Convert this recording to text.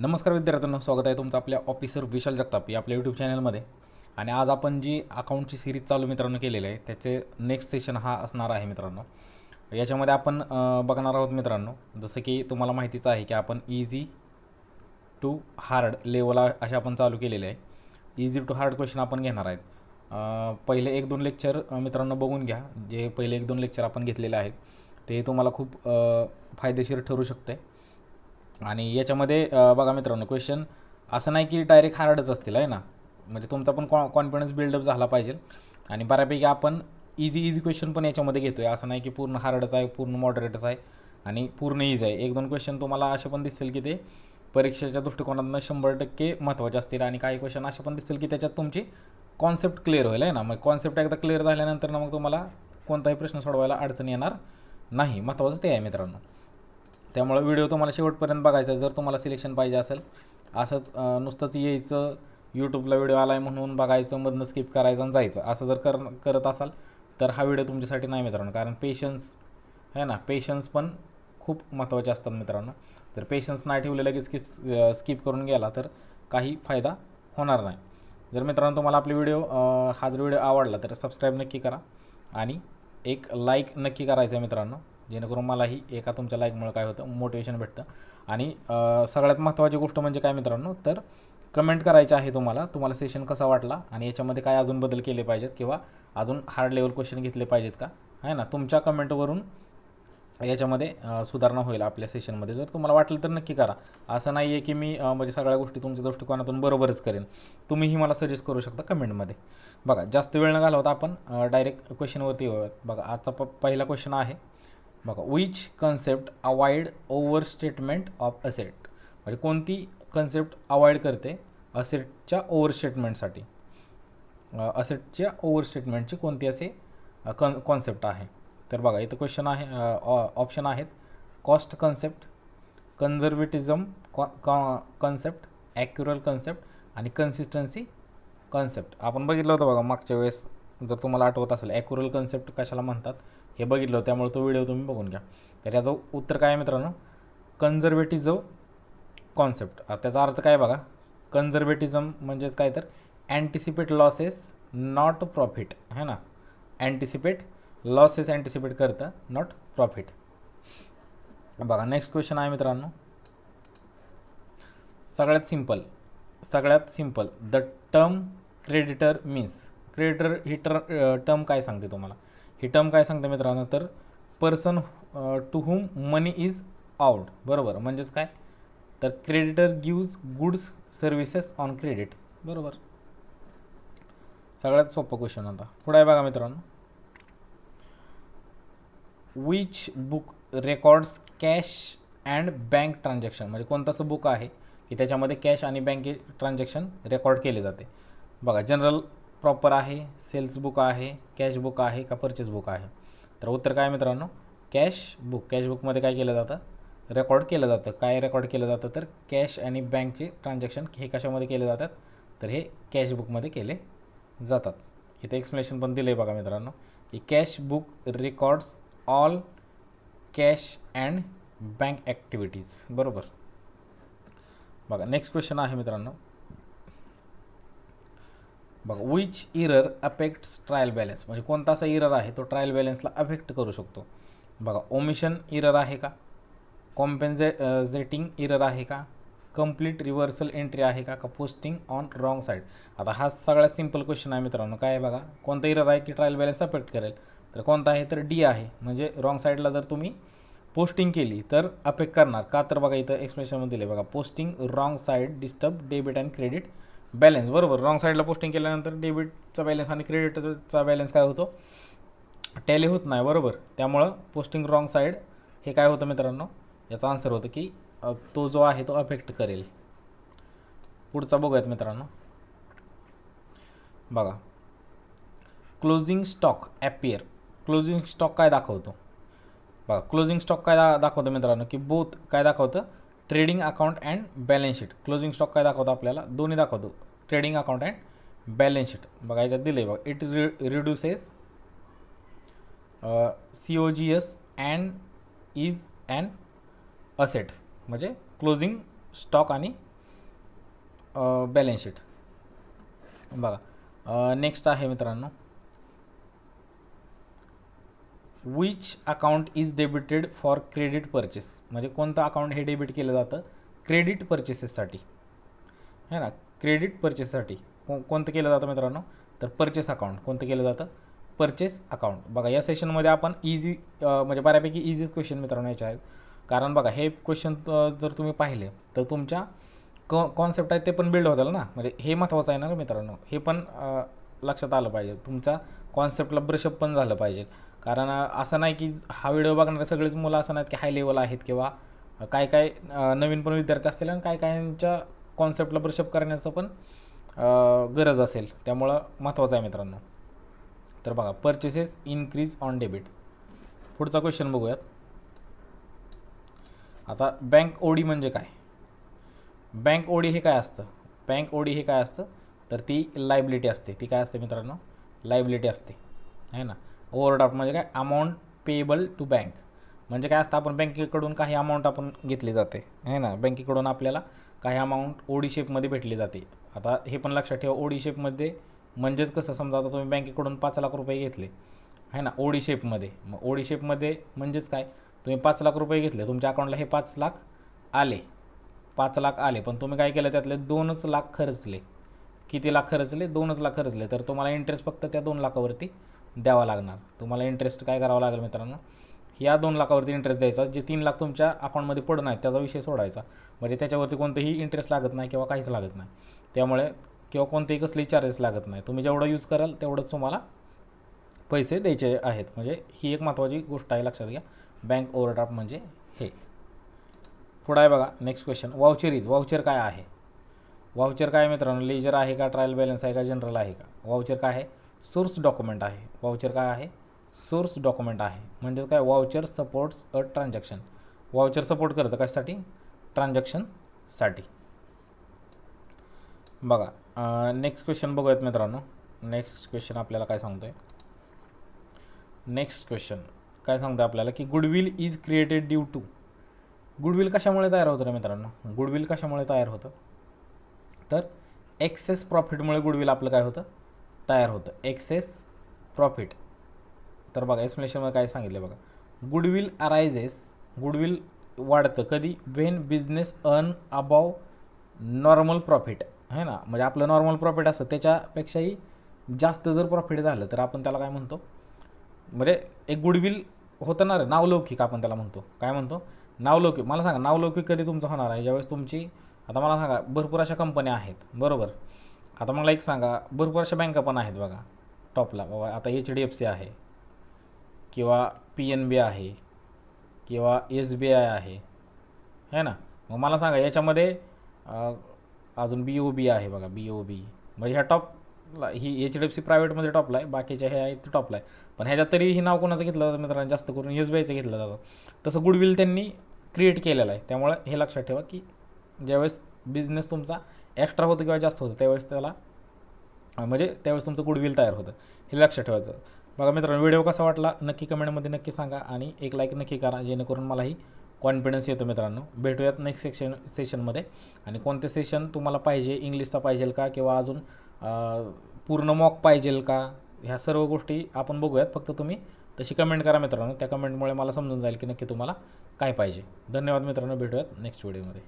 नमस्कार विद्यार्थ्यांना स्वागत आहे तुमचं आपल्या ऑफिसर विशाल जगताप या आपल्या यूट्यूब चॅनलमध्ये आणि आज आपण जी अकाउंटची सिरीज चालू मित्रांनो केलेली आहे त्याचे नेक्स्ट सेशन हा असणार आहे मित्रांनो. याच्यामध्ये आपण बघणार आहोत मित्रांनो जसं की तुम्हाला माहितीच आहे की आपण इझी टू हार्ड लेवल असे आपण चालू केलेले आहे. इझी टू हार्ड क्वेश्चन आपण घेणार आहेत. पहिले एक दोन लेक्चर मित्रांनो बघून घ्या. जे पहिले एक दोन लेक्चर आपण घेतलेले आहेत ते तुम्हाला खूप फायदेशीर ठरू शकते. आणि याच्यामध्ये बघा मित्रांनो क्वेश्चन असं नाही की डायरेक्ट हार्डच असतील आहे ना? म्हणजे तुमचा पण कॉ कॉन्फिडन्स बिल्डअप झाला पाहिजे. आणि बऱ्यापैकी आपण इझी इझी क्वेश्चन पण याच्यामध्ये घेतो आहे असं नाही की पूर्ण हार्डच आहे पूर्ण मॉडरेटच आहे आणि पूर्ण इझी आहे. एक दोन क्वेश्चन तुम्हाला असे पण दिसेल की ते परीक्षेच्या दृष्टिकोनातून शंभर टक्के महत्त्वाचे असतील आणि काही क्वेश्चन असे पण दिसतील की त्याच्यात तुमची कॉन्सेप्ट क्लिअर होईल आहे ना? मग कॉन्सेप्ट एकदा क्लिअर झाल्यानंतर ना मग तुम्हाला कोणताही प्रश्न सोडवायला अडचण येणार नाही. महत्त्वाचं ते आहे मित्रांनो. त्यामुळे व्हिडिओ तुम्हाला शेवटपर्यंत बघायचा जर तुम्हाला सिलेक्शन पाहिजे असेल असंच नुसतंच यायचं यूट्यूबला व्हिडिओ आला आहे म्हणून बघायचं मधनं स्किप करायचं आणि जायचं. असं जर कर करत असाल तर हा व्हिडिओ तुमच्यासाठी नाही मित्रांनो. कारण पेशन्स आहे ना? पेशन्स पण खूप महत्त्वाचे असतात मित्रांनो. तर पेशन्स नाही ठेवले लगेच स्किप स्किप करून गेला तर काही फायदा होणार नाही. जर मित्रांनो तुम्हाला आपले व्हिडिओ हा जर व्हिडिओ आवडला तर सबस्क्राईब नक्की करा. आणि एक लाईक नक्की करायचं आहे मित्रांनो. जेणेकरून मलाही एका तुमच्या लाईकमुळे काय होतं मोटिवेशन भेटतं. आणि सगळ्यात महत्त्वाची गोष्ट म्हणजे काय मित्रांनो तर कमेंट करायचे आहे तुम्हाला तुम्हाला सेशन कसा वाटला आणि याच्यामध्ये काय अजून बदल केले पाहिजेत किंवा अजून हार्ड लेवल क्वेश्चन घेतले पाहिजेत का? आहे ना? तुमच्या कमेंटवरून याच्यामध्ये सुधारणा होईल आपल्या सेशनमध्ये जर तुम्हाला वाटलं तर नक्की करा. असं नाही आहे की मी म्हणजे सगळ्या गोष्टी तुमच्या दृष्टिकोनातून बरोबरच करेन. तुम्हीही मला सजेस्ट करू शकता कमेंटमध्ये बघा जास्त वेळ न घालवता आपण डायरेक्ट क्वेश्चनवरती येऊयात बघा आजचा प पहिला क्वेश्चन आहे. बघा which concept avoid over statement of asset म्हणजे कोणती कन्सेप्ट अवॉइड करते? असेटच्या ओव्हर स्टेटमेंटसाठी असेटच्या ओव्हर स्टेटमेंटची कोणती असे कन् कॉन्सेप्ट आहे? तर बघा इथं क्वेश्चन आहे ऑप्शन आहेत. Cost concept conservatism concept accrual concept आणि कन्सिस्टन्सी कन्सेप्ट आपण बघितलं होतं बघा मागच्या वेळेस जर तुम्हाला आठवत असेल ॲक्युरल कन्सेप्ट कशाला म्हणतात? हे बघितलं होतं त्यामुळे तो व्हिडिओ तुम्ही बघून घ्या. तर याचं उत्तर काय आहे मित्रांनो? कन्झर्वेटिझम कॉन्सेप्ट त्याचा अर्थ काय बघा? कन्झर्वेटिझम म्हणजेच काय तर? अँटिसिपेट लॉसेस नॉट प्रॉफिट है ना? अँटिसिपेट लॉसेस अँटिसिपेट करतं नॉट प्रॉफिट बघा नेक्स्ट क्वेश्चन आहे मित्रांनो. सगळ्यात सिंपल सगळ्यात simple the term creditor means creditor ही टर टर्म काय सांगते तुम्हाला? ही टर्म काय सांगते मित्रांनो? तर person to whom money is out बरोबर. म्हणजेच काय? तर creditor gives goods services on credit बरोबर. सगळ्यात सोपं क्वेश्चन आता. पुढे आहे बघा मित्रांनो. Which book records cash and bank transaction म्हणजे कोणतं असं बुक आहे की त्याच्यामध्ये कॅश आणि बँके ट्रान्झॅक्शन रेकॉर्ड केले जाते. बघा जनरल प्रॉपर आहे सेल्स बुक आहे कॅश बुक आहे का परचेस बुक आहे? तर उत्तर काय मित्रांनो? कॅश बुक कॅश बुकमध्ये काय केलं जातं? रेकॉर्ड केलं जातं. काय रेकॉर्ड केलं जातं? तर कॅश आणि बँकचे ट्रान्झॅक्शन हे कशामध्ये केले जातात? तर हे कॅश बुकमध्ये केले जातात. इथे एक्सप्लेनेशन पण दिलं आहे बघा मित्रांनो. की cash book records all cash and bank activities बरोबर? बघा नेक्स्ट क्वेश्चन आहे मित्रांनो. बघा which error affects trial balance म्हणजे कोणता असा इरर आहे तो ट्रायल बॅलन्सला अफेक्ट करू शकतो. बघा ओमिशन इरर आहे का? कॉम्पेन्झे झेटिंग इरर आहे का? कंप्लीट रिव्हर्सल एंट्री आहे का? का पोस्टिंग ऑन रॉंग साईड आता हा सगळ्यात सिंपल क्वेश्चन आहे मित्रांनो. काय आहे बघा कोणता इरर आहे की ट्रायल बॅलन्स अफेक्ट करेल? तर कोणता आहे? तर डी आहे. म्हणजे रॉंग साईडला जर तुम्ही पोस्टिंग केली तर अफेक्ट करणार. का तर बघा इथं एक्सप्लेनेशनमध्ये दिले बघा posting wrong side disturb debit and credit balance बरोबर. रॉंग साईडला पोस्टिंग केल्यानंतर डेबिटचा बॅलन्स आणि क्रेडिटचा बॅलन्स काय होतो? टॅली होत नाही बरोबर. त्यामुळं पोस्टिंग रॉंग साईड हे काय होतं मित्रांनो? याचा आन्सर होतं की तो जो आहे तो अफेक्ट करेल. पुढचा बघूयात मित्रांनो. बघा. Closing stock appear closing stock काय दाखवतो? बघा. क्लोजिंग स्टॉक काय दा दाखवतं मित्रांनो की बोथ काय दाखवतं? Trading account and balance sheet. Closing stock काय दाखवतो आपल्याला? दोन्ही दाखवतो. Trading account and balance sheet. बघा याच्यात दिलं आहे बघा इट रि reduces C O G S and is and asset म्हणजे क्लोजिंग स्टॉक आणि बॅलन्स शीट. बघा नेक्स्ट आहे मित्रांनो. Which account is debited for credit purchase म्हणजे कोणतं अकाउंट हे डेबिट केलं जातं? क्रेडिट परचेसेससाठी है ना? क्रेडिट परचेससाठी को कोणतं केलं जातं मित्रांनो? तर परचेस अकाउंट कोणतं केलं जातं? परचेस अकाउंट बघा या सेशनमध्ये आपण इझी म्हणजे बऱ्यापैकी इझीच क्वेश्चन मित्रांनो याचे आहेत. कारण बघा हे क्वेश्चन जर तुम्ही पाहिले तर तुमच्या क कॉन्सेप्ट आहेत ते पण बिल्ड होतील ना? म्हणजे हे महत्त्वाचं आहे ना मित्रांनो? हे पण लक्षात आलं पाहिजे. तुमचा कॉन्सेप्टला ब्रशअप पण झालं पाहिजे. कारण असं नाही की हा व्हिडिओ बघणारे सगळेच मुलं असं नाहीत की हाय लेवल आहेत किंवा काय काय नवीन पण विद्यार्थी असतील आणि काय कायांच्या कॉन्सेप्टला ब्रशअप करण्याचं पण गरज असेल. त्यामुळं महत्त्वाचं आहे मित्रांनो. तर बघा परचेसेस इनक्रीज ऑन डेबिट पुढचा क्वेश्चन बघूयात. आता बँक ओडी म्हणजे काय? बँक ओडी हे काय असतं? बँक ओडी हे काय असतं? तर ती लायबिलिटी असते. ती काय असते मित्रांनो? लायबिलिटी असते. आहे ना? ओव्हरड्राफ्ट म्हणजे काय? अमाऊंट पेएबल टू बँक म्हणजे काय असतं? आपण बँकेकडून काही अमाऊंट आपण घेतली जाते. आहे ना? बँकेकडून आपल्याला काही अमाऊंट ओडी शेपमध्ये भेटली जाते. आता हे पण लक्षात ठेवा ओडी शेपमध्ये म्हणजेच कसं? समजा आता तुम्ही बँकेकडून पाच लाख रुपये घेतले. आहे ना? ओडी शेपमध्ये मग ओडी शेपमध्ये म्हणजेच काय? तुम्ही पाच लाख रुपये घेतले. तुमच्या अकाउंटला हे पाच लाख आले. पाच लाख आले. पण तुम्ही काय केलं? त्यातले दोनच लाख खर्चले. किती लाख खर्चले दोनच लाख खर्चले तर तुम्हाला इंटरेस्ट फक्त त्या दोन लाखावरती द्यावा लागणार. तुम्हाला इंटरेस्ट काय करावं लागेल मित्रांनो? या दोन लाखावरती इंटरेस्ट द्यायचा जे तीन लाख तुमच्या अकाउंटमध्ये पडून आहेत त्याचा विषय सोडायचा. म्हणजे त्याच्यावरती कोणतेही इंटरेस्ट लागत नाही किंवा काहीच लागत नाही. त्यामुळे किंवा कोणतेही कसलेही चार्जेस लागत नाही. तुम्ही जेवढं यूज कराल तेवढंच तुम्हाला पैसे द्यायचे आहेत. म्हणजे ही एक महत्त्वाची गोष्ट आहे लक्षात घ्या. बँक ओव्हरड्राफ्ट म्हणजे हे. पुढं आहे बघा नेक्स्ट क्वेश्चन वाउचरीज वाउचर काय आहे? वाउचर काय आहे मित्रांनो? लेजर आहे का? ट्रायल बॅलन्स आहे का? जनरल आहे का? वाउचर काय आहे? सोर्स डॉक्युमेंट आहे. वाउचर काय आहे? सोर्स डॉक्युमेंट आहे. म्हणजेच काय? Voucher supports a transaction voucher support करतं कशासाठी? ट्रान्झॅक्शनसाठी बघा नेक्स्ट क्वेश्चन बघूयात मित्रांनो. नेक्स्ट क्वेश्चन आपल्याला काय सांगतो आहे नेक्स्ट क्वेश्चन काय सांगतं आपल्याला? की goodwill is created due to goodwill कशामुळे तयार होतं रे मित्रांनो? गुडविल कशामुळे तयार होतं? तर एक्सेस प्रॉफिटमुळे गुडविल आपलं काय होतं? तयार होतं. एक्सेस प्रॉफिट तर बघा एक्सप्लेनेशनमध्ये काय सांगितलं बघा. गुडविल अरायझेस गुडविल वाढतं कधी? When business earn above normal profit आहे ना? म्हणजे आपलं नॉर्मल प्रॉफिट असतं. त्याच्यापेक्षाही जास्त जर प्रॉफिट झालं तर आपण त्याला काय म्हणतो? म्हणजे एक गुडविल होतं ना रे नावलौकिक आपण त्याला म्हणतो. काय म्हणतो? नावलौकिक. मला सांगा नावलौकिक कधी तुमचं होणार आहे? ज्यावेळेस तुमची आता मला सांगा भरपूर अशा कंपन्या आहेत बरोबर? आता मला एक सांगा भरपूर अशा बँका पण आहेत बघा टॉपला बाबा आता एच डी एफ सी आहे किंवा पी एन बी आहे किंवा एस बी आय आहे है ना? मग मला सांगा याच्यामध्ये अजून बी ओ बी आहे बघा बी ओ बी म्हणजे ह्या टॉपला ही एच डी एफ सी प्रायव्हेटमध्ये टॉपला आहे बाकीच्या हे आहेत ते टॉपला आहे. पण ह्याच्यात तरी ही नाव कोणाचं घेतलं जातं मित्रांनो? जास्त करून एस बी आयचं घेतलं जातं. तसं गुडविल त्यांनी क्रिएट केलेलं आहे. त्यामुळं हे लक्षात ठेवा की ज्यावेळेस बिझनेस तुमचा एक्स्ट्रा होतो किंवा जास्त होतं त्यावेळेस त्याला म्हणजे त्यावेळेस तुमचं गुडविल तयार होतं. हे लक्षात ठेवायचं. बघा मित्रांनो व्हिडिओ कसा वाटला नक्की कमेंटमध्ये नक्की सांगा आणि एक लाईक नक्की करा जेणेकरून मलाही कॉन्फिडन्स येतो मित्रांनो. भेटूयात नेक्स्ट सेक्शन सेशनमध्ये आणि कोणते सेशन तुम्हाला पाहिजे इंग्लिशचा पाहिजे का किंवा अजून पूर्ण मॉक पाहिजे का ह्या सर्व गोष्टी आपण बघूयात. फक्त तुम्ही तशी कमेंट करा मित्रांनो. त्या कमेंटमुळे मला समजून जाईल की नक्की तुम्हाला काय पाहिजे. धन्यवाद मित्रांनो. भेटूयात नेक्स्ट व्हिडिओमध्ये